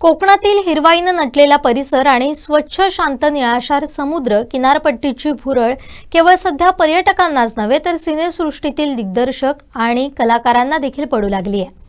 कोकणातील हिरवाईनं नटलेला परिसर आणि स्वच्छ शांत निळाशार समुद्र किनारपट्टीची भुरळ केवळ सध्या पर्यटकांनाच नव्हे तर सिनेसृष्टीतील दिग्दर्शक आणि कलाकारांना देखील पडू लागली आहे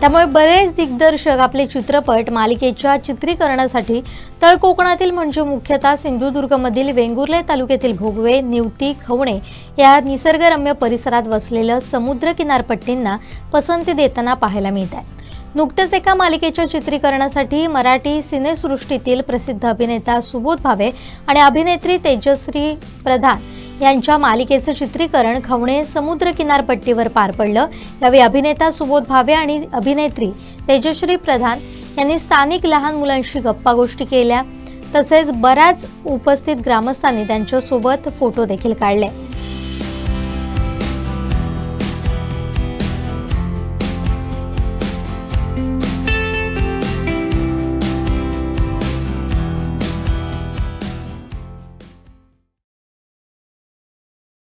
त्यामुळे बरेच दिग्दर्शक आपले चित्रपट मालिकेच्या चित्रीकरणासाठी तळ कोकणातील म्हणजे मुख्यतः सिंधुदुर्गमधील वेंगुर्ले तालुक्यातील भोगवे निवती खवणे या निसर्गरम्य परिसरात वसलेलं समुद्र किनारपट्टींना पसंती देताना पाहायला मिळत आहे. नुकत्याच एका मालिकेच्या चित्रीकरणासाठी मराठी सिनेसृष्टीतील प्रसिद्ध अभिनेता सुबोध भावे आणि अभिनेत्री तेजश्री प्रधान यांच्या मालिकेचं चित्रीकरण खवणे समुद्र किनारपट्टीवर पार पडलं. यावेळी अभिनेता सुबोध भावे आणि अभिनेत्री तेजश्री प्रधान यांनी स्थानिक लहान मुलांशी गप्पा गोष्टी केल्या. तसेच बऱ्याच उपस्थित ग्रामस्थांनी त्यांच्यासोबत फोटो देखील काढले.